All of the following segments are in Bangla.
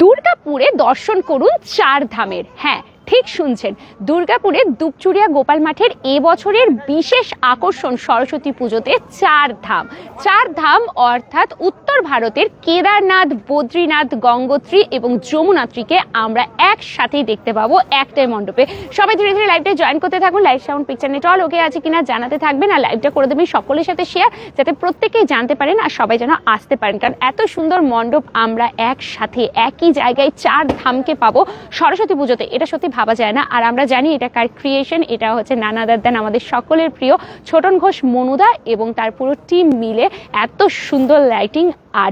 দুর্গাপুরে দর্শন করুন চার ধামের। হ্যাঁ ঠিক শুনছেন, দুর্গাপুরের দুপচুরিয়া গোপাল মাঠের এবছরের বিশেষ আকর্ষণ সরস্বতী পুজোতে চার ধাম। চার ধাম অর্থাৎ উত্তর ভারতের কেদারনাথ, বদ্রীনাথ, গঙ্গোত্রী এবং যমুনাত্রীকে আমরা একসাথেই দেখতে পাবো একটাই মণ্ডপে। সবাই ধীরে ধীরে লাইভটা জয়েন করতে থাকুন live sound picture net all okay আছে কিনা জানাতে থাকবেন আর লাইভটা করে দেবেন সকলের সাথে শেয়ার যাতে প্রত্যেকেই জানতে পারেন আর সবাই যেন আসতে পারেন। কারণ এত সুন্দর মণ্ডপ আমরা একসাথে, একই জায়গায় চার ধামকে পাবো সরস্বতী পুজোতে। এটা সত্যি ভাবা যায় না। আর আমরা জানি এটা কার ক্রিয়েশন এটা হচ্ছে নানা দাদান আমাদের সকলের প্রিয় ছোটন ঘোষ মনুদা এবং তার পুরো টিম মিলে এত সুন্দর লাইটিং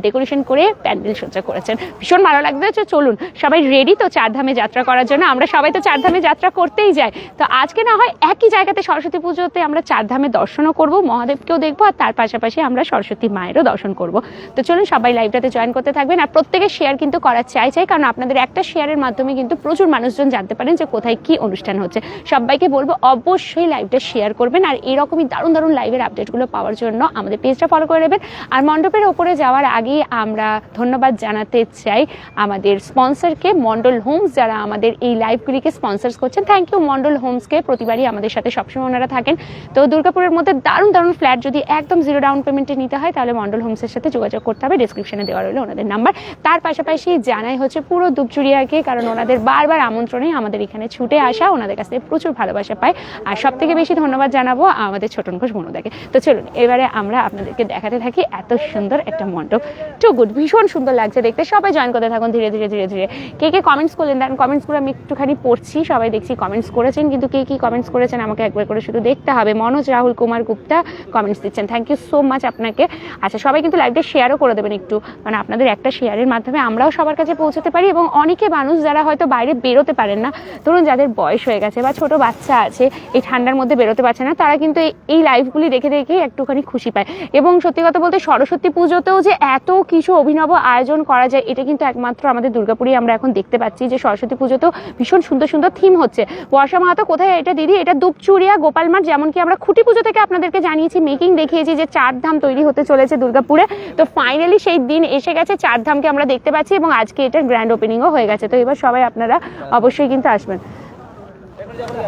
ডেকোরেশন করে প্যান্ডেল সজ্জা করেছেন। ভীষণ ভালো লাগছে। চলুন, সবাই রেডি তো চারধামে যাত্রা করার জন্য? আমরা সবাই তো চারধামে যাত্রা করতেই যাই। তো আজকে না হয় একই জায়গাতে সরস্বতী পুজোতে আমরা চারধামে দর্শনও করব, মহাদেবকেও দেখব, আর তার পাশাপাশি আমরা সরস্বতী মায়েরও দর্শন করব। তো চলুন, সবাই লাইভটাতে জয়েন করতে থাকবেন। আর প্রত্যেকের শেয়ার কিন্তু করার চাই চাই, কারণ আপনাদের একটা শেয়ারের মাধ্যমে কিন্তু প্রচুর মানুষজন জানতে পারেন যে কোথায় কি অনুষ্ঠান হচ্ছে। সবাইকে বলব, অবশ্যই লাইভটা শেয়ার করবেন। আর এরকমই দারুণ দারুণ লাইভের আপডেটগুলো পাওয়ার জন্য আমাদের পেজটা ফলো করে নেবেন। আর মণ্ডপের ওপরে যাওয়ার আগেই আমরা ধন্যবাদ জানাতে চাই আমাদের স্পন্সরকে, মন্ডল হোমস, যারা আমাদের এই লাইভগুলিকে স্পন্সর্স করছেন। থ্যাংক ইউ মন্ডল হোমসকে প্রতিবারই আমাদের সাথে সবসময় ওনারা থাকেন। তো দুর্গাপুরের মধ্যে দারুণ দারুণ ফ্ল্যাট যদি একদম জিরো ডাউন পেমেন্টে নিতে হয়, তাহলে মন্ডল হোমসের সাথে যোগাযোগ করতে হবে। ডিসক্রিপশনে দেওয়া রইল ওনাদের নাম্বার তার পাশাপাশি জানাই হচ্ছে পুরো দুপচুরিয়াকে কারণ ওনাদের বারবার আমন্ত্রণে আমাদের এখানে ছুটে আসা, ওনাদের কাছ থেকে প্রচুর ভালোবাসা পায় আর সব থেকে বেশি ধন্যবাদ জানাব আমাদের ছোটন ঘোষ মনুদাকে তো চলুন, এবারে আমরা আপনাদেরকে দেখাতে থাকি এত সুন্দর একটা মণ্ডপ। টু গুড ভীষণ সুন্দর লাগছে দেখতে। সবাই জয়েন করতে থাকুন ধীরে ধীরে ধীরে ধীরে। কে কে কমেন্টস করলেন, দেন কমেন্টসগুলো আমি একটুখানি পড়ছি। সবাই দেখছি কমেন্টস করেছেন, কিন্তু কে কি কমেন্টস করেছেন আমাকে একবার করে শুধু দেখতে হবে। মনোজ, রাহুল, কুমার গুপ্তা কমেন্টস দিচ্ছেন। থ্যাংক ইউ সো মাচ আপনাকে। আচ্ছা সবাই কিন্তু লাইভটা শেয়ারও করে দেবেন একটু। মানে আপনাদের একটা শেয়ারের মাধ্যমে আমরাও সবার কাছে পৌঁছাতে পারি এবং অনেকে মানুষ যারা হয়তো বাইরে বেরোতে পারেন না, ধরুন যাদের বয়স হয়ে গেছে বা ছোট বাচ্চা আছে, এই ঠান্ডার মধ্যে বেরোতে পারছে না, তারা কিন্তু এই- এই লাইভগুলি দেখে দেখে একটুখানি খুশি পায়। এবং সত্যি কথা বলতে সরস্বতী পুজোতেও যে এত কিছু অভিনব আয়োজন করা যায়, এটা কিন্তু একমাত্র আমাদের দুর্গাপুরেই আমরা এখন দেখতে পাচ্ছি যে সরস্বতী পুজোতেও ভীষণ সুন্দর সুন্দর থিম হচ্ছে। বর্ষা মাহাতো, কোথায় এটা দিদি? এটা দুপচুরিয়া, গোপাল মাঠ যেমন কি আমরা খুঁটি পুজো থেকে আপনাদেরকে জানিয়েছি মেকিং দেখিয়েছি যে চার ধাম তৈরি হতে চলেছে দুর্গাপুরে। তো ফাইনালি সেই দিন এসে গেছে চার ধামকে আমরা দেখতে পাচ্ছি এবং আজকে এটার গ্র্যান্ড ওপেনিংও হয়ে গেছে। তো এবার সবাই আপনারা অবশ্যই কিন্তু আসবেন।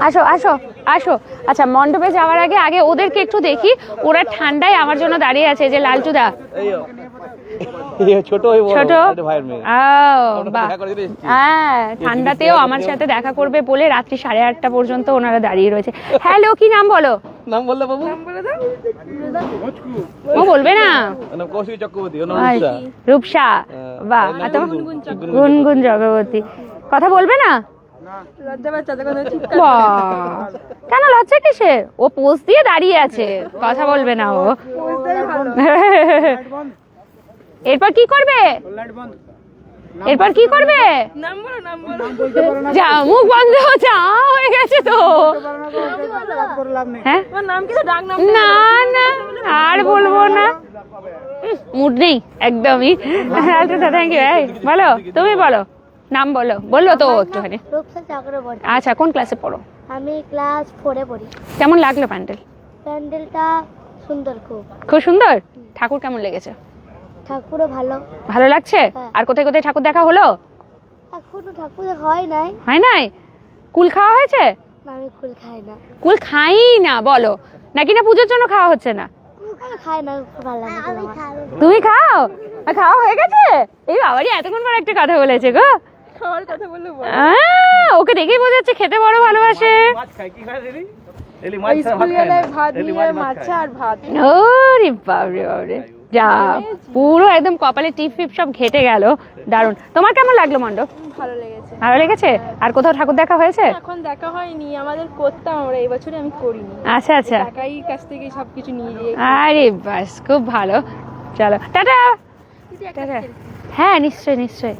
আসো আসো আসো। আচ্ছা মণ্ডপে যাওয়ার আগে আগে ওদেরকে একটু দেখি, ওরা ঠান্ডায় আমার জন্য দাঁড়িয়ে আছে, যে লালচুদা ছোট ছোট। হ্যাঁ ঠান্ডাতেও আমার সাথে দেখা করবে বলে রাত্রি সাড়ে আটটা পর্যন্ত ওনারা দাঁড়িয়ে রয়েছে। হ্যালো কি নাম বলো? নাম বললে বাবু? ও বলবে না? কৌশিক চক্রবর্তী রূপসা। হ্যাঁ, বাহ তোমার গুনগুন চক্রবর্তী। কথা বলবে না? কেন লজ্জা কিসে? ও পোজ দিয়ে দাঁড়িয়ে আছে। কথা বলবে না ও। এরপর কি করবে? এরপর কি করবে? যা মুখ বন্ধ যা হয়ে গেছে তো। হ্যাঁ? না না আর বলব না। মুড নেই একদমই। থ্যাংক ইউ বলো তুমি বলো নাম বলো বলল তো একটুখানি। আচ্ছা কোন ক্লাসে পড়ো? আমি ক্লাস ফোরে পড়ি। কেমন লাগল প্যান্ডেল? প্যান্ডেলটা সুন্দর খুব। খুব সুন্দর? ঠাকুর কেমন লেগেছে? ঠাকুরও ভালো। ভালো লাগছে? হ্যাঁ। আর কোথায় কোথায় ঠাকুর দেখা হলো? এখনও ঠাকুর হয় নাই। হয় নাই? কুল খাওয়া হয়েছে? আমি কুল খাই না। কুল খাই না বলো। নাকি না পুজোর জন্য খাওয়া হচ্ছে না। তুমি খাও? আর খাওয়া হয়ে গেছে? এই বাবারই এতক্ষণ পর একটা কথা বলেছে গো। ওকে দেখেই বোঝা যাচ্ছে খেতে বড় ভালোবাসে। মাছ খায়, কি খায় এলি? এলি মাছ ছাড়া ভাত মাছ খায়। ওরে বাবরে বাবরে যা পুরো একদম কপালে টিপ ফিপ সব ঘেটে গেল। দারুণ। তোমার কেমন লাগল মণ্ডপ? ভালো লেগেছে। ভালো লেগেছে? আর কোথাও ঠাকুর দেখা হয়েছে? এখন দেখা হয়নি। আমাদের করতাম আমরা এই বছরে আমি করিনি। আচ্ছা আচ্ছা। একাই কাছ থেকে সবকিছু নিয়ে গিয়ে আরে বাস খুব ভালো। চলো। টাটা! টাটা। হ্যাঁ নিশ্চয়ই নিশ্চয়ই।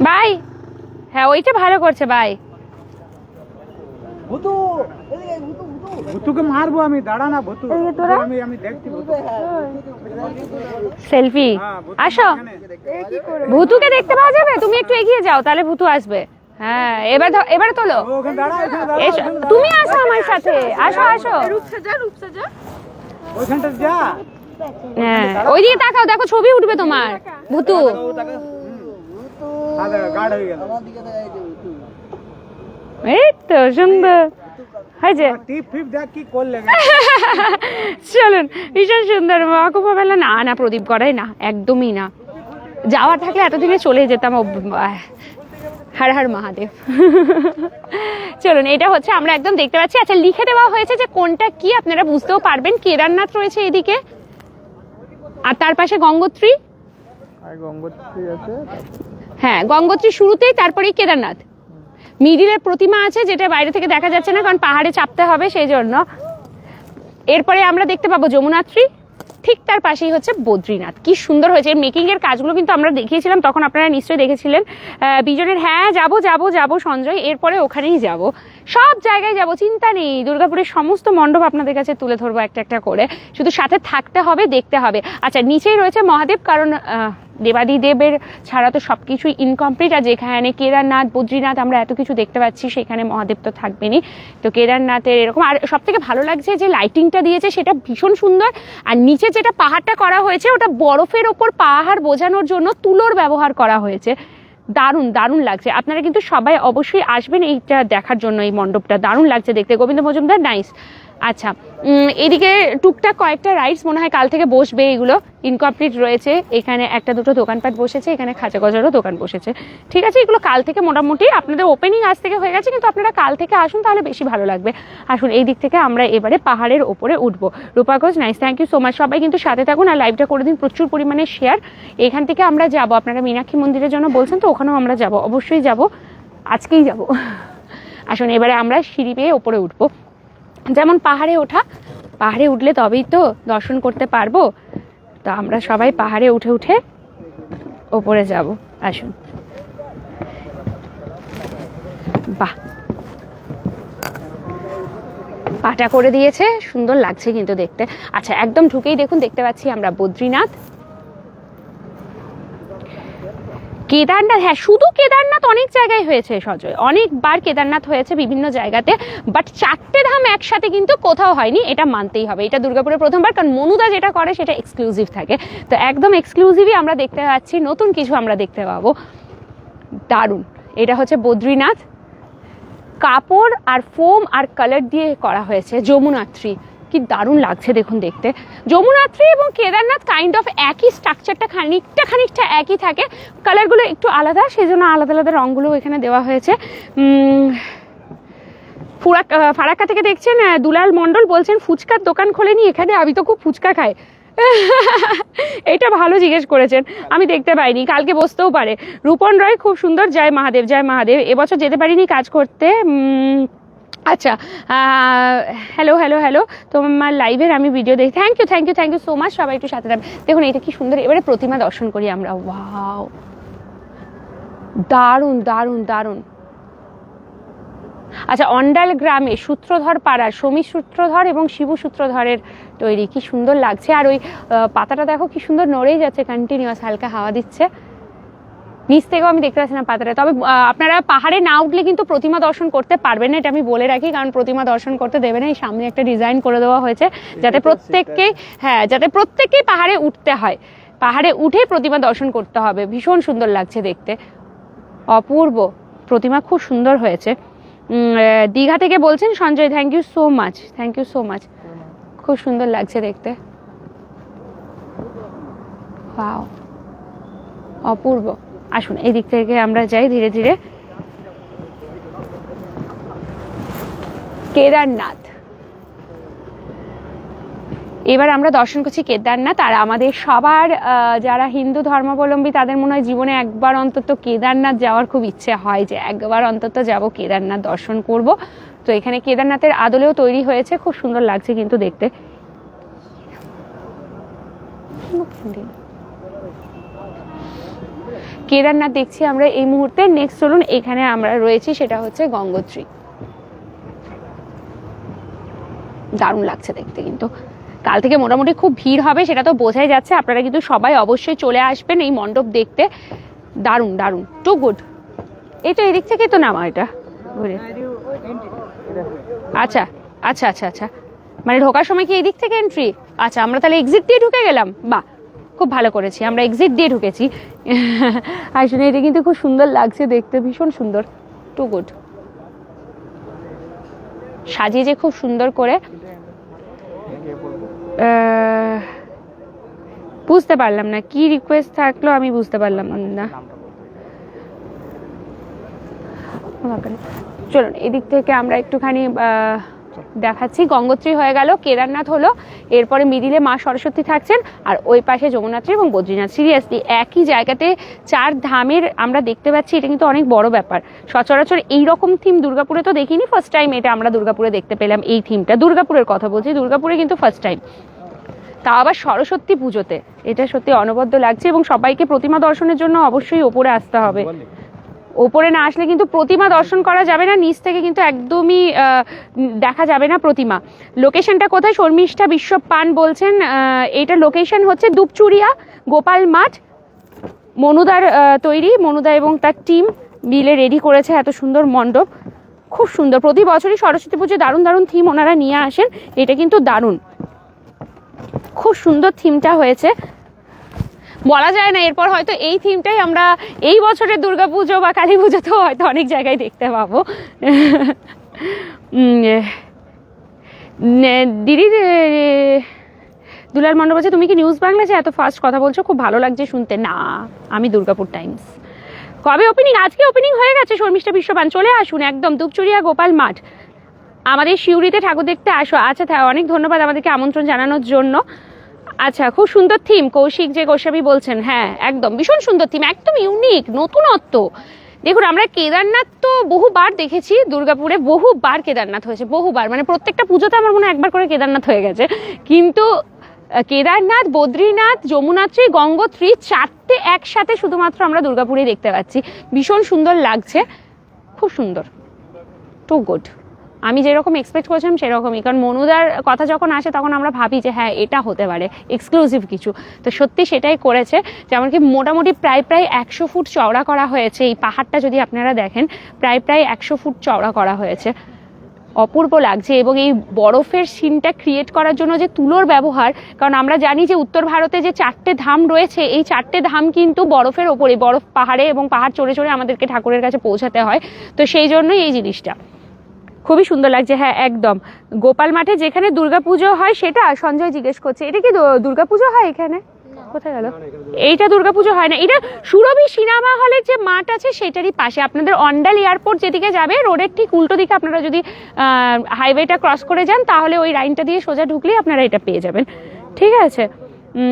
বাই! হ্যাঁ ওইটা ভালো করছে বাই। ভুতুকে মারবো আমি দাঁড়া না ভুতু। আমি আমি দেখছি সেলফি। হ্যাঁ, আসো। ভুতুকে দেখতে পাওয়া যাবে? তুমি একটু এগিয়ে যাও তাহলে ভুতু আসবে। হ্যাঁ এবার এবার তোলো। তুমি আসো আমার সাথে। আসো আসো। রূপসাজা রূপসাজা ওইখানটা যা। হ্যাঁ ওইদিকে তাকাও দেখো ছবি উঠবে তোমার। ভুতু। হয়ে এই তো সুন্দর। হয়েছে চলুন ভীষণ সুন্দর মহাকুম্ভ মেলা না না প্রদীপ করাই না একদমই না। যাওয়ার থাকলে এতদিনে চলে যেতাম হর হর মহাদেব। চলুন এটা হচ্ছে আমরা একদম দেখতে পাচ্ছি। আচ্ছা লিখে দেওয়া হয়েছে যে কোনটা কি আপনারা বুঝতেও পারবেন। কেদারনাথ রয়েছে এদিকে। আর তার পাশে গঙ্গোত্রী। গঙ্গোত্রী আছে। হ্যাঁ গঙ্গোত্রী শুরুতেই তারপরেই কেদারনাথ। মিডিলের প্রতিমা আছে, যেটা বাইরে থেকে দেখা যাচ্ছে না, কারণ পাহাড়ে চাপতে হবে সেই জন্য এরপরে আমরা দেখতে পাবো যমুনাত্রী। ঠিক তার পাশেই হচ্ছে বদ্রীনাথ। কি সুন্দর হয়েছে। মেকিং এর কাজগুলো কিন্তু আমরা দেখিয়েছিলাম, তখন আপনারা নিশ্চয়ই দেখেছিলেন। বিজনের হ্যাঁ যাব যাব যাব, সঞ্জয়। এরপরে ওখানেই যাব। সব জায়গায় যাব, চিন্তা নেই। দুর্গাপুরের সমস্ত মণ্ডপ আপনাদের কাছে তুলে ধরবো একটা একটা করে। শুধু সাথে থাকতে হবে, দেখতে হবে। আচ্ছা নিচেই রয়েছে মহাদেব, কারণ আহ, দেবাদি দেবের ছাড়া তো সব কিছুই ইনকমপ্লিট আর যেখানে কেদারনাথ বদ্রীনাথ আমরা এত কিছু দেখতে পাচ্ছি সেখানে মহাদেব তো থাকবেনই। তো কেদারনাথের এরকম আর সব থেকে ভালো লাগছে যে লাইটিংটা দিয়েছে সেটা ভীষণ সুন্দর আর নিচে যেটা পাহাড়টা করা হয়েছে ওটা বরফের ওপর পাহাড় বোঝানোর জন্য তুলোর ব্যবহার করা হয়েছে। দারুণ দারুণ লাগছে। আপনারা কিন্তু সবাই অবশ্যই আসবেন এইটা দেখার জন্য এই মণ্ডপটা। দারুণ লাগছে দেখতে। গোবিন্দ মজুমদার নাইস আচ্ছা এদিকে টুকটাক কয়েকটা রাইডস মনে হয় কাল থেকে বসবে এগুলো। ইনকমপ্লিট রয়েছে। এখানে একটা দুটো দোকানপাট বসেছে, এখানে খাঁচা গজারও দোকান বসেছে। ঠিক আছে, এগুলো কাল থেকে মোটামুটি আপনাদের ওপেনিং আজ থেকে হয়ে গেছে, কিন্তু আপনারা কাল থেকে আসুন, তাহলে বেশি ভালো লাগবে। আসুন, এই দিক থেকে আমরা এবারে পাহাড়ের ওপরে উঠবো। Rupa Ghosh nice thank you so much সবাই কিন্তু সাথে থাকুন আর লাইভটা করে দিন প্রচুর পরিমাণে শেয়ার এখান থেকে আমরা যাব, আপনারা মীনাক্ষী মন্দিরের জন্য বলছেন তো, ওখানেও আমরা যাব, অবশ্যই যাব। আজকেই যাব। আসুন, এবারে আমরা সিঁড়ি পেয়ে ওপরে উঠবো। যেমন পাহাড়ে ওঠা, পাহাড়ে উঠলে তবেই তো দর্শন করতে পারব। তো আমরা সবাই পাহাড়ে উঠে উঠে ওপরে যাব। আসুন। বাহ। পাটা করে দিয়েছে, সুন্দর লাগছে কিন্তু দেখতে। আচ্ছা একদম ঢুকেই দেখুন, দেখতে পাচ্ছি আমরা বদ্রীনাথ। কেদারনাথ হ্যাঁ শুধু কেদারনাথ অনেক জায়গায় হয়েছে সজয়। অনেকবার কেদারনাথ হয়েছে বিভিন্ন জায়গাতে বাট চারটে ধাম একসাথে কিন্তু কোথাও হয়নি, এটা মানতেই হবে। এটা দুর্গাপুরে প্রথমবার, কারণ মনুদা যেটা করে, সেটা এক্সক্লুসিভ থাকে। তো একদম এক্সক্লুসিভই আমরা দেখতে পাচ্ছি, নতুন কিছু আমরা দেখতে পাবো। দারুণ। এটা হচ্ছে বদ্রীনাথ। কাপড় আর ফোম আর কালার দিয়ে করা হয়েছে যমুনাত্রী কি দারুণ লাগছে দেখুন দেখতে। যমুনাত্রী এবং কেদারনাথ কাইন্ড অফ একই স্ট্রাকচারটা খানিকটা খানিকটা একই থাকে। কালারগুলো একটু আলাদা সেই জন্য আলাদা আলাদা রঙগুলো এখানে দেওয়া হয়েছে। ফুরাক ফারাক্কা থেকে দেখছেন দুলাল মণ্ডল বলছেন, ফুচকার দোকান খোলেনি, এখানে আমি তো খুব ফুচকা খাই। এটা ভালো জিজ্ঞেস করেছেন। আমি দেখতে পাইনি, কালকে বসতেও পারে। রূপন রয় খুব সুন্দর, জয় মহাদেব জয় মহাদেব। এবছর যেতে পারিনি কাজ করতে আচ্ছা হ্যালো হ্যালো হ্যালো তোমার লাইভের আমি ভিডিও দেখি। Thank you thank you thank you so much সবাই একটু সাথে থাকবে দেখুন এটা কি সুন্দর, এবারে প্রতিমা দর্শন করি আমরা। ওয়াও দারুণ দারুণ দারুণ। আচ্ছা অন্ডাল গ্রামে সূত্রধর পাড়ার সমী সূত্রধর এবং শিবু সূত্রধরের তৈরি। কি সুন্দর লাগছে। আর ওই পাতাটা দেখো, কি সুন্দর নড়েই যাচ্ছে। কন্টিনিউয়াস হালকা হাওয়া দিচ্ছে। নিচ থেকেও আমি দেখতে পাচ্ছি না পাতাটা তবে আপনারা পাহাড়ে না উঠলে কিন্তু প্রতিমা দর্শন করতে পারবেন না এটা আমি বলে রাখি কারণ প্রতিমা দর্শন করতে দেবে না এই সামনে একটা ডিজাইন করে দেওয়া হয়েছে যাতে প্রত্যেককে হ্যাঁ যাতে প্রত্যেককেই পাহাড়ে উঠতে হয়। পাহাড়ে উঠে প্রতিমা দর্শন করতে হবে ভীষণ সুন্দর লাগছে দেখতে। অপূর্ব প্রতিমা খুব সুন্দর হয়েছে। দীঘা থেকে বলছেন Sanjay thank you so much thank you so much খুব সুন্দর লাগছে দেখতে. অপূর্ব। আসুন, এই দিক থেকে আমরা যাই ধীরে ধীরে। কেদারনাথ। এবার আমরা দর্শন করছি কেদারনাথ, আর আমাদের সবার যারা হিন্দু ধর্মাবলম্বী, তাদের মনে হয় জীবনে একবার অন্তত কেদারনাথ যাওয়ার খুব ইচ্ছে হয় যে একবার অন্তত যাব কেদারনাথ দর্শন করব। তো এখানে কেদারনাথের আদলেও তৈরি হয়েছে, খুব সুন্দর লাগছে কিন্তু দেখতে। কেদারনাথ দেখছি আমরা এই মুহূর্তে। নেক্সট চলুন, এখানে আমরা রয়েছি, সেটা হচ্ছে গঙ্গোত্রী। দারুণ লাগছে দেখতে কিন্তু। কাল থেকে মোটামুটি খুব ভিড় হবে, সেটা তো বোঝাই যাচ্ছে। আপনারা কিন্তু সবাই অবশ্যই চলে আসবেন এই মণ্ডপ দেখতে। দারুণ দারুণ। টু গুড এই তো এদিক থেকে তো নামা এটা। ঘুরে আচ্ছা আচ্ছা আচ্ছা আচ্ছা। মানে ঢোকার সময় কি এদিক থেকে এন্ট্রি আচ্ছা আমরা তাহলে এক্সিট দিয়ে ঢুকে গেলাম। বাহ। খুব ভালো করেছি, আমরা এক্সিট দিয়ে ঢুকেছি। আসলে এটা কিন্তু খুব সুন্দর লাগছে দেখতে, ভীষণ সুন্দর টু গুড সাজিয়েছে খুব সুন্দর করে। বুঝতে পারলাম না, কি রিকোয়েস্ট থাকল আমি বুঝতে পারলাম না চলুন, এদিক থেকে আমরা একটুখানি দেখাচ্ছি। গঙ্গোত্রী হয়ে গেল, কেদারনাথ হলো, এরপরে মিডিলে মা সরস্বতী থাকছেন, আর ওই পাশে যমুনাত্রী এবং বদ্রীনাথ। সিরিয়াসলি একই জায়গাতে চার ধামের আমরা দেখতে পাচ্ছি, এটা কিন্তু অনেক বড় ব্যাপার। সচরাচর এই রকম থিম দুর্গাপুরে তো দেখিনি ফার্স্ট টাইম এটা আমরা দুর্গাপুরে দেখতে পেলাম, এই থিমটা দুর্গাপুরের কথা বলছি, দুর্গাপুরে কিন্তু ফার্স্ট টাইম তা আবার সরস্বতী পুজোতে, এটা সত্যি অনবদ্য লাগছে এবং সবাইকে প্রতিমা দর্শনের জন্য অবশ্যই ওপরে আসতে হবে। ওপরে না আসলে কিন্তু প্রতিমা দর্শন করা যাবে না, নিচ থেকে কিন্তু একদমই দেখা যাবে না প্রতিমা। লোকেশনটা কোথায়? শর্মিষ্ঠা বিশ্ব পান বলছেন এইটা লোকেশন হচ্ছে দুপচুরিয়া, গোপাল মাঠ। মনুদার তৈরি। মনুদা এবং তার টিম মিলে রেডি করেছে এত সুন্দর মণ্ডপ। খুব সুন্দর। প্রতি বছরই সরস্বতী পুজো দারুণ দারুণ থিম ওনারা নিয়ে আসেন। এটা কিন্তু দারুণ। খুব সুন্দর থিমটা হয়েছে। বলা যায় না, এরপর হয়তো এই থিমটাই আমরা এই বছরের দুর্গাপুজো বা কালী পুজোতেও হয়তো অনেক জায়গায় দেখতে পাবো। দিদি দুলাল মণ্ডপ আছে তুমি কি নিউজ বাংলাতে এত ফাস্ট কথা বলছো? খুব ভালো লাগছে শুনতে। না, আমি দুর্গাপুর টাইমস। কবে ওপেনিং আজকে ওপেনিং হয়ে গেছে শর্মিষ্ঠা বিশ্ববান। চলে আসুন একদম দুপচুরিয়া গোপাল মাঠ। আমাদের শিউরিতে ঠাকুর দেখতে আসো। আচ্ছা অনেক ধন্যবাদ আমাদেরকে আমন্ত্রণ জানানোর জন্য। আচ্ছা খুব সুন্দর থিম কৌশিক যে গোস্বামী বলছেন হ্যাঁ একদম। ভীষণ সুন্দর থিম একদম ইউনিক নতুনত্ব। দেখুন, আমরা কেদারনাথ তো বহুবার দেখেছি, দুর্গাপুরে বহুবার কেদারনাথ হয়েছে, বহুবার। মানে প্রত্যেকটা পুজোতে আমার মনে একবার করে কেদারনাথ হয়ে গেছে। কিন্তু কেদারনাথ, বদ্রীনাথ, যমুনাত্রী, গঙ্গোত্রী চারটে একসাথে শুধুমাত্র আমরা দুর্গাপুরে দেখতে পাচ্ছি। ভীষণ সুন্দর লাগছে। খুব সুন্দর। টু গুড আমি যেরকম এক্সপেক্ট করেছিলাম সেরকমই। কারণ মনুদার কথা যখন আসে, তখন আমরা ভাবি যে হ্যাঁ এটা হতে পারে। এক্সক্লুসিভ কিছু। তো সত্যি সেটাই করেছে যেমন কি মোটামুটি প্রায় প্রায় একশো ফুট চওড়া করা হয়েছে। এই পাহাড়টা যদি আপনারা দেখেন, প্রায় প্রায় একশো ফুট চওড়া করা হয়েছে। অপূর্ব লাগছে এবং এই বরফের সিনটা ক্রিয়েট করার জন্য যে তুলোর ব্যবহার, কারণ আমরা জানি যে, উত্তর ভারতে যে চারটে ধাম রয়েছে, এই চারটে ধাম কিন্তু বরফের ওপরে বরফ পাহাড়ে এবং পাহাড় চড়ে চড়ে আমাদেরকে ঠাকুরের কাছে পৌঁছাতে হয়। তো সেই জন্যই এই জিনিসটা। খুবই সুন্দর লাগছে। হ্যাঁ একদম। গোপাল মাঠে যেখানে দুর্গাপুজো হয় সেটা সঞ্জয় জিজ্ঞেস করছে। এটা কি দু- দুর্গাপুজো হয় এখানে? কোথায় গেল? এইটা দুর্গাপুজো হয় না। এটা সুরভি সিনেমা হলের যে মাঠ আছে সেটারই পাশে। আপনাদের অন্ডাল এয়ারপোর্ট যেদিকে যাবে রোডের ঠিক উল্টো দিকে আপনারা যদি হাইওয়েটা ক্রস করে যান তাহলে ওই লাইনটা দিয়ে সোজা ঢুকলেই আপনারা এটা পেয়ে যাবেন। ঠিক আছে?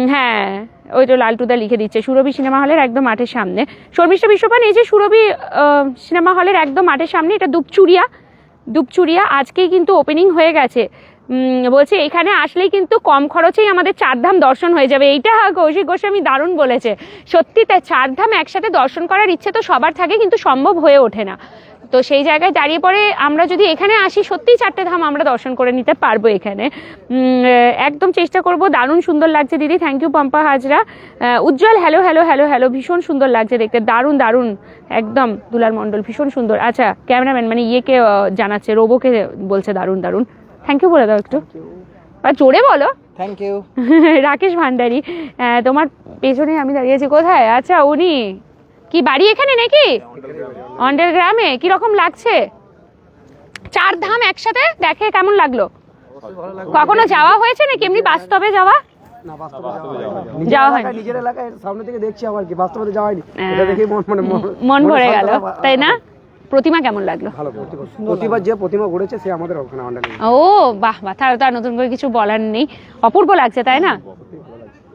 হ্যাঁ ওই তো লালটুদা লিখে দিচ্ছে সুরভি সিনেমা হলের একদম মাঠের সামনে। শর্মিষ্ঠা বিশ্বপান এই যে সুরভি সিনেমা হলের একদম মাঠের সামনে এটা দুপচুরিয়া। দুপচুরিয়া, আজকেই কিন্তু ওপেনিং হয়ে গেছে। বলছে, এখানে আসলেই কিন্তু কম খরচেই আমাদের চারধাম দর্শন হয়ে যাবে। এইটা কৌশিক গোস্বামী দারুণ বলেছে। সত্যি, তাই চারধাম একসাথে দর্শন করার ইচ্ছে তো সবার থাকে, কিন্তু সম্ভব হয়ে ওঠে না। তো সেই জায়গায় দাঁড়িয়ে পরে আমরা যদি এখানে আসি সত্যিই চারটে ধাম আমরা দর্শন করে নিতে পারব এখানে। একদম চেষ্টা করব। দারুণ সুন্দর লাগছে দিদি। Thank you Pampa Hazra. Ujjwal hello hello hello hello ভীষণ সুন্দর লাগছে দেখতে। দারুণ দারুণ। একদম দুলার মণ্ডল ভীষণ সুন্দর। আচ্ছা ক্যামেরাম্যান মানে ইয়েকে জানাচ্ছে রোবোকে বলছে দারুণ দারুণ। থ্যাংক ইউ বলে দাও একটু। আর জোরে বলো। Thank you Rakesh Bhandari. তোমার পেছনে আমি দাঁড়িয়েছি কোথায়? আচ্ছা উনি। কি বাড়ি এখানে নাকি? অন্ডের গ্রামে কীরকম লাগছে? চার ধাম একসাথে? দেখে কেমন লাগল? কখনো যাওয়া হয়েছে নাকি? এমনি বাস্তবে যাওয়া? যাওয়া হয়নি। নিজের এলাকায়- সামনে থেকে দেখছি আবার কি বাস্তবে যাওয়া হয়নি। হ্যাঁ। এটা মন মানে মন ভরে গেল। তাই না? প্রতিমা কেমন লাগল? ভালো প্রতিভা প্রতিভা যে প্রতিমা গড়েছে সে আমাদের ওখানে ও বাহ বাহ তার তার নতুন করে কিছু বলার নেই। অপূর্ব লাগছে তাই না?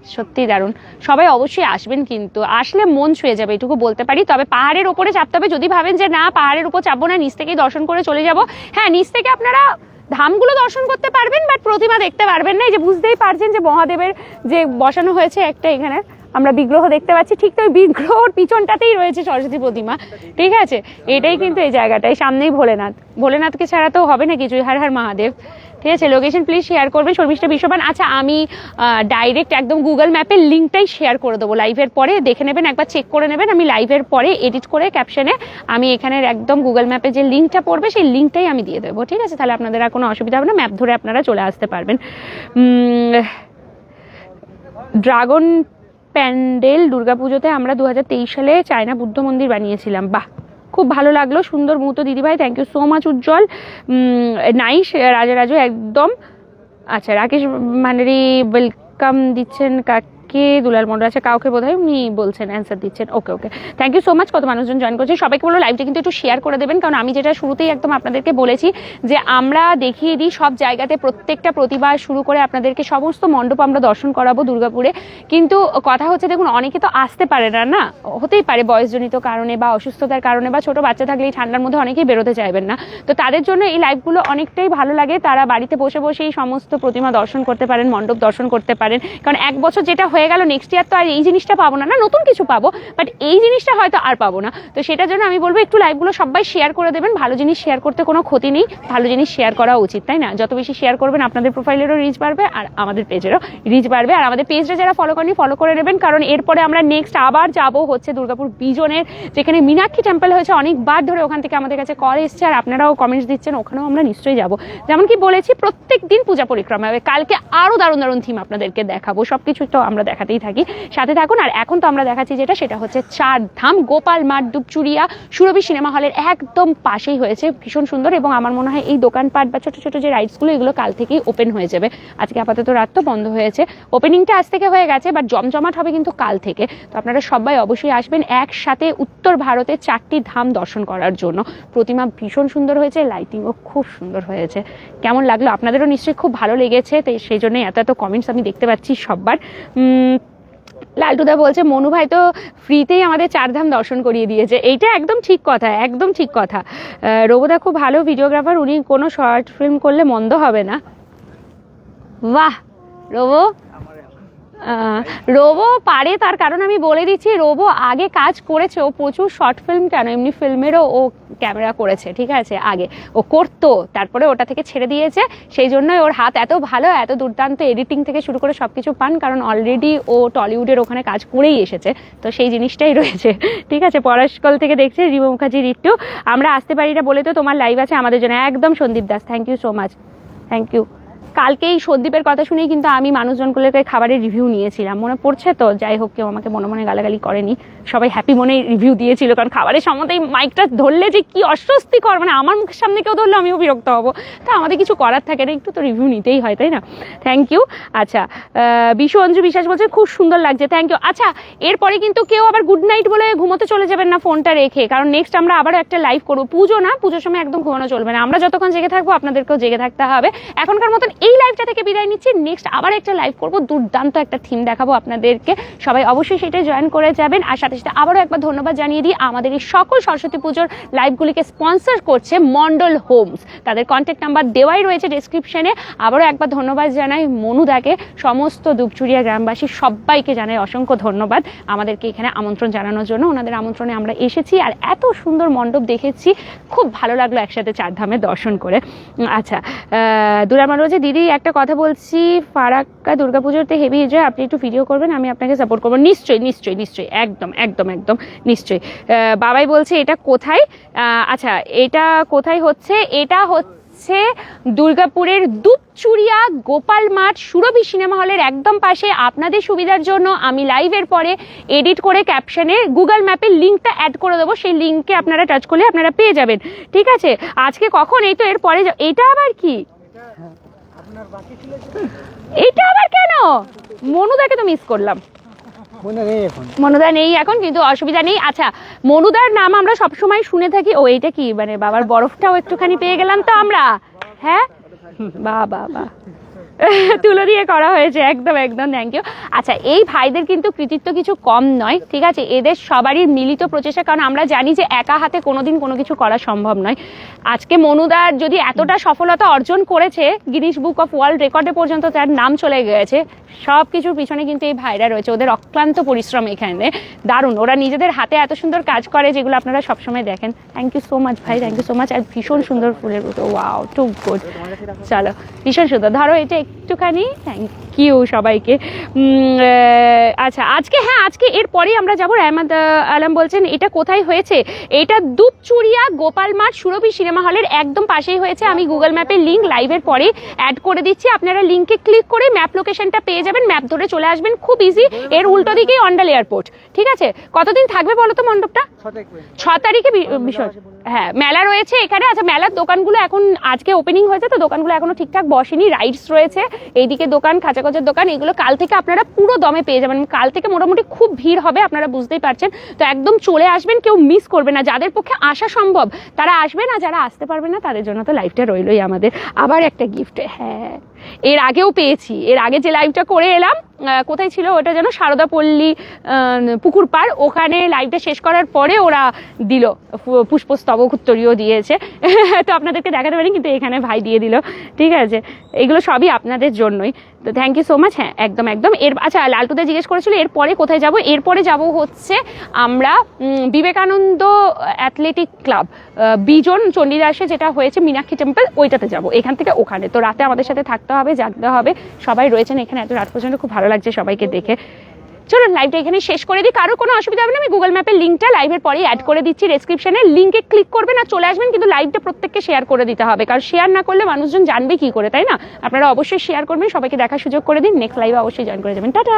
সত্যি দারুণ। সবাই অবশ্যই আসবেন কিন্তু, আসলে মন ছুঁয়ে যাবে, এটুকু বলতে পারি। তবে পাহাড়ের ওপরে চাপতে হবে। যদি ভাবেন যে, না, পাহাড়ের উপর চাপবো না, নিচ থেকেই দর্শন করে চলে যাব। হ্যাঁ নিচ থেকে আপনারা ধামগুলো দর্শন করতে পারবেন, বাট প্রতিমা দেখতে পারবেন না। এই যে বুঝতেই পারছেন যে, মহাদেবের যে বসানো হয়েছে একটা এখানে, আমরা বিগ্রহ দেখতে পাচ্ছি। ঠিক তো ওই বিগ্রহর পিছনটাতেই রয়েছে সরস্বতী প্রতিমা। ঠিক আছে? এটাই কিন্তু এই জায়গাটাই সামনেই ভোলেনাথ। ভোলেনাথকে ছাড়া তো হবে না কিছুই। হার হার মহাদেব। ঠিক আছে লোকেশন প্লিজ শেয়ার করবেন, শর্মিষ্ঠা বিশ্ববান। আচ্ছা আমি ডাইরেক্ট একদম গুগল ম্যাপের লিঙ্কটাই শেয়ার করে দেবো লাইভের পরে। দেখে নেবেন, একবার চেক করে নেবেন। আমি লাইভের পরে এডিট করে ক্যাপশনে আমি এখানের একদম গুগল ম্যাপে যে লিঙ্কটা পড়বে, সেই লিঙ্কটাই আমি দিয়ে দেবো। ঠিক আছে, তাহলে আপনাদের আর কোনো অসুবিধা হবে না। ম্যাপ ধরে আপনারা চলে আসতে পারবেন। ড্রাগন প্যান্ডেল দুর্গাপুজোতে আমরা দু হাজার তেইশ সালে চায়না বুদ্ধ মন্দির বানিয়েছিলাম। বাহ! খুব ভালো লাগল। সুন্দর মুহূর্ত, দিদিভাই thank you so much Ujjwal. Nice Raja Raju একদম। আচ্ছা রাকেশ মানে মান্ডারি ওয়েলকাম দিচ্ছেন কাকে দুলাল মন্ডল আছে, কাউকে বোধ হয় উনি বলছেন অ্যান্সার দিচ্ছেন। Okay okay thank you so much কত মানুষজন জয়েন করছে। সবাইকে বলো লাইভটা কিন্তু একটু শেয়ার করে দেবেন, কারণ আমি যেটা শুরুতেই একদম আপনাদেরকে বলেছি যে আমরা দেখিয়ে দিই সব জায়গাতে প্রত্যেকটা প্রতিভা শুরু করে আপনাদেরকে সমস্ত মণ্ডপ আমরা দর্শন করাবো দুর্গাপুরে। কিন্তু কথা হচ্ছে, দেখুন, অনেকে তো আসতে পারে না না? হতেই পারে বয়সজনিত কারণে বা অসুস্থতার কারণে বা ছোট বাচ্চা থাকলে এই ঠান্ডার মধ্যে অনেকেই বেরোতে চাইবেন না। তো তাদের জন্য এই লাইভগুলো অনেকটাই ভালো লাগে। তারা বাড়িতে বসে বসে এই সমস্ত প্রতিমা দর্শন করতে পারেন, মণ্ডপ দর্শন করতে পারেন। কারণ এক বছর যেটা হয়ে গেল নেক্সট ইয়ার তো আর এই জিনিসটা পাবো না। না, নতুন কিছু পাবো বাট এই জিনিসটা হয়তো আর পাবো না। তো সেটার জন্য আমি বলব, একটু লাইভগুলো সবাই শেয়ার করে দেবেন। ভালো জিনিস শেয়ার করতে কোনো ক্ষতি নেই। ভালো জিনিস শেয়ার করা উচিত, তাই না? যত বেশি শেয়ার করবেন, আপনাদের প্রোফাইলেরও রিচ বাড়বে আর আমাদের পেজেরও রিচ বাড়বে। আর আমাদের পেজটা যারা ফলো করেনি ফলো করে নেবেন, কারণ এরপরে আমরা নেক্সট আবার যাব হচ্ছে দুর্গাপুর বিজনের, যেখানে মীনাক্ষী টেম্পল হয়েছে অনেকবার ধরে ওখান থেকে আমাদের কাছে কল এসছে। আর আপনারাও কমেন্টস দিচ্ছেন, ওখানেও আমরা নিশ্চয়ই যাব। যেমন কি বলেছি প্রত্যেক দিন পূজা পরিক্রমা হবে। কালকে আরও দারুণ দারুণ থিম আপনাদেরকে দেখাবো। সব কিছু তো আমরা দেখাতেই থাকি। সাথে থাকুন, আর এখন তো আমরা দেখাচ্ছি যেটা, সেটা হচ্ছে চার ধাম, গোপাল মাঠ, দুপচুরিয়া, সুরভি সিনেমা হলের একদম পাশেই হয়েছে, ভীষণ সুন্দর, এবং আমার মনে হয় এই দোকানপাট বা ছোটো ছোটো যে রাইডসগুলো এগুলো কাল থেকেই ওপেন হয়ে যাবে। আজকে আপাতত রাত তো বন্ধ হয়েছে। ওপেনিংটা আজ থেকে হয়ে গেছে বাট জমজমাট হবে কিন্তু কাল থেকে। তো আপনারা সবাই অবশ্যই আসবেন একসাথে উত্তর ভারতে চারটি ধাম দর্শন করার জন্য। প্রতিমা ভীষণ সুন্দর হয়েছে লাইটিংও খুব সুন্দর হয়েছে। কেমন লাগল? আপনাদেরও নিশ্চয়ই খুব ভালো লেগেছে, তো সেই জন্যই এত এত কমেন্টস আমি দেখতে পাচ্ছি সববার। লালটুদা বলছে, মনু ভাই তো ফ্রিতেই আমাদের চারধাম দর্শন করিয়ে দিয়েছে। এইটা একদম ঠিক কথা, একদম ঠিক কথা। রবুদা খুব ভালো ভিডিওগ্রাফার উনি কোনো শর্ট ফিল্ম করলে মন্দ হবে না। বাহ! রবো রোবো পারে তার কারণ আমি বলে দিচ্ছি, রোবো আগে কাজ করেছে ও প্রচুর শর্ট ফিল্ম কেন? এমনি ফিল্মেরও ও ক্যামেরা করেছে, ঠিক আছে? আগে ও করতো, তারপরে ওটা থেকে ছেড়ে দিয়েছে, সেই জন্যই ওর হাত এত ভালো, এত দুর্দান্ত এডিটিং থেকে শুরু করে সব কিছু পান, কারণ অলরেডি ও টলিউডের ওখানে কাজ করেই এসেছে, তো সেই জিনিসটাই রয়েছে, ঠিক আছে? পলাশকল থেকে দেখছে, রিমা মুখার্জি, রিট্টু, আমরা আসতে পারি না বলে তো তোমার লাইভ আছে আমাদের জন্য, একদম Sandip Das thank you so much thank you কালকে এই সন্দীপের কথা শুনেই কিন্তু আমি মানুষজনগুলোকে খাবারের রিভিউ নিয়েছিলাম। মনে পড়ছে তো? যাই হোক, কেউ আমাকে মনে মনে গালাগালি করেনি। সবাই হ্যাপি মনে রিভিউ দিয়েছিল, কারণ খাবারের সম্বন্ধে মাইকটা ধরলে যে কি অস্বস্তিকর মানে আমার মুখের সামনে কেউ ধরলে আমিও বিরক্ত হব। তা আমাদের কিছু করার থাকে না, একটু তো রিভিউ নিতেই হয়, তাই না? থ্যাংক ইউ আচ্ছা বিশু অঞ্জু বিশ্বাস বলছে, খুব সুন্দর লাগছে থ্যাংক ইউ আচ্ছা এরপরে কিন্তু কেউ আবার গুড নাইট বলে ঘুমোতে চলে যাবেন না ফোনটা রেখে, কারণ নেক্সট আমরা আবারও একটা লাইভ করব। পুজো না, পুজোর সময় একদম ঘুমানো চলবে না। আমরা যতক্ষণ জেগে থাকব, আপনাদেরকেও জেগে থাকতে হবে। এখনকার মতন এই লাইভটা থেকে বিদায় নিচ্ছি। নেক্সট আবার একটা লাইভ করব। দুর্দান্ত একটা থিম দেখাবো আপনাদেরকে। সবাই অবশ্যই সেটা জয়েন করে যাবেন। আর সাথে সাথে আবারও একবার ধন্যবাদ জানিয়ে দিই, আমাদের এই সকল সরস্বতী পুজোর লাইভগুলিকে স্পন্সর করছে মন্ডল হোমস। তাদের কন্ট্যাক্ট নাম্বার দেওয়াই রয়েছে ডেসক্রিপশনে আবারও একবার ধন্যবাদ জানাই মনুদাকে সমস্ত দুপচুরিয়া গ্রামবাসী সবাইকে জানাই অসংখ্য ধন্যবাদ আমাদেরকে এখানে আমন্ত্রণ জানানোর জন্য। ওনাদের আমন্ত্রণে আমরা এসেছি আর এত সুন্দর মণ্ডপ দেখেছি। খুব ভালো লাগল একসাথে চারধামে দর্শন করে। আচ্ছা দুরামান রোজে দিদি, একটা কথা বলছি। ফারাক্কা দুর্গাপুজোতে হেভি এনজয় আপনি একটু ভিডিও করবেন, আমি আপনাকে সাপোর্ট করব। নিশ্চয়ই নিশ্চয়ই নিশ্চয়ই, একদম একদম একদম নিশ্চয়ই। বাবাই বলছে এটা কোথায়? আচ্ছা এটা কোথায় হচ্ছে? এটা হচ্ছে দুর্গাপুরের দুপচুরিয়া গোপাল মাঠ সুরভি সিনেমা হলের একদম পাশে। আপনাদের সুবিধার জন্য আমি লাইভের পরে এডিট করে ক্যাপশনে গুগল ম্যাপের লিঙ্কটা অ্যাড করে দেবো। সেই লিঙ্কে আপনারা টাচ করলে আপনারা পেয়ে যাবেন। ঠিক আছে? আজকে কখন? এই তো এর পরে এটা আবার কি? এটা আবার কেন? মনু মনুদাকে তো মিস করলাম। মনুদা নেই এখন, কিন্তু অসুবিধা নেই। আচ্ছা মনুদার নাম আমরা সবসময় শুনে থাকি। ও, এইটা কি? মানে বাবার বরফটাও একটুখানি পেয়ে গেলাম তো আমরা। হ্যাঁ? বা বা বা তুলো দিয়ে করা হয়েছে একদম একদম থ্যাংক ইউ আচ্ছা এই ভাইদের কিন্তু কৃতিত্ব কিছু কম নয় ঠিক আছে? এদের সবারই মিলিত প্রচেষ্টা কারণ আমরা জানি যে একা হাতে কোনোদিন কোনো কিছু করা সম্ভব নয়। আজকে মনুদার যদি এতটা সফলতা অর্জন করেছে গিনিস বুক অফ ওয়ার্ল্ড রেকর্ডে পর্যন্ত তার নাম চলে গেছে সব কিছুর পিছনে কিন্তু এই ভাইরা রয়েছে ওদের অক্লান্ত পরিশ্রম এখানে। দারুণ ওরা নিজেদের হাতে এত সুন্দর কাজ করে যেগুলো আপনারা সবসময় দেখেন। থ্যাংক ইউ সো মাচ ভাই থ্যাংক ইউ সো মাচ আর ভীষণ সুন্দর ফুলের মতো ওয়াও টু গুড চলো ভীষণ সুন্দর। ধরো এটা একটুখানি থ্যাংক ইউ সবাইকে। আচ্ছা আজকে হ্যাঁ আজকে এরপরেই আমরা যাব রহমত আলম বলছেন, এটা কোথায় হয়েছে? এটা দুপচুরিয়া গোপাল মাঠ সুরভি সিনেমা হলের একদম পাশেই হয়েছে। আমি গুগল ম্যাপের লিঙ্ক লাইভের পরে অ্যাড করে দিচ্ছি। আপনারা লিঙ্কে ক্লিক করে ম্যাপ লোকেশনটা পেয়ে যাবেন। ম্যাপ ধরে চলে আসবেন। খুব ইজি এর উল্টো দিকেই অন্ডাল এয়ারপোর্ট ঠিক আছে? কতদিন থাকবে বলো তো মণ্ডপটা? ছ তারিখে বি- বিসর্জন হ্যাঁ মেলা রয়েছে এখানে। আচ্ছা মেলার দোকানগুলো এখন আজকে ওপেনিং হয়েছে, তো দোকানগুলো এখনও ঠিকঠাক বসেনি। রাইডস রয়েছে। এইদিকে দোকান খাঁচাকচার দোকান, এগুলো কাল থেকে আপনারা পুরো দমে পেয়ে যাবেন। কাল থেকে মোটামুটি খুব ভিড় হবে, আপনারা বুঝতেই পারছেন। তো একদম চলে আসবেন, কেউ মিস করবে না। যাদের পক্ষে আসা সম্ভব, তারা আসবে না, যারা আসতে পারবে না, তাদের জন্য তো লাইফটা রইলই আমাদের। আবার একটা গিফট হ্যাঁ। এর আগেও পেয়েছি। এর আগে যে লাইভটা করে এলাম কোথায় ছিল? ওটা যেন সারদাপল্লী পুকুর পার ওখানে লাইভটা শেষ করার পরে ওরা দিল। পুষ্পস্তবক উত্তরীয় দিয়েছে। তো আপনাদেরকে দেখাতে পারি কিন্তু এখানে ভাই দিয়ে দিল। ঠিক আছে? এগুলো সবই আপনাদের জন্যই। তো থ্যাংক ইউ সো মাচ হ্যাঁ একদম একদম। এর আচ্ছা লালটুদা জিজ্ঞেস করেছিল, এরপরে কোথায় যাব? এরপরে যাব হচ্ছে আমরা বিবেকানন্দ অ্যাথলেটিক ক্লাব বিজন চণ্ডীদাসে যেটা হয়েছে, মীনাক্ষী টেম্পল ওইটাতে যাব, এখান থেকে ওখানে। তো রাতে আমাদের সাথে থাকতে হবে জাগতে হবে। সবাই রয়েছেন এখানে, এত রাত পর্যন্ত খুব ভালো লাগছে সবাইকে দেখে। চলো লাইভটা এখানে শেষ করে দিই। কারও কোনো অসুবিধা হবে না, আমি গুগল ম্যাপের লিঙ্কটা লাইভের পরেই অ্যাড করে দিচ্ছি। ডেসক্রিপশনে লিঙ্কে ক্লিক করবেন আর চলে আসবেন, কিন্তু লাইভটা প্রত্যেককে শেয়ার করে দিতে হবে। কারণ শেয়ার না করলে মানুষজন জানবে কি করে, তাই না? আপনারা অবশ্যই শেয়ার করবেন, সবাইকে দেখার সুযোগ করে দিন। নেক্সট লাইভে অবশ্যই জয়েন করে যাবেন টাটা!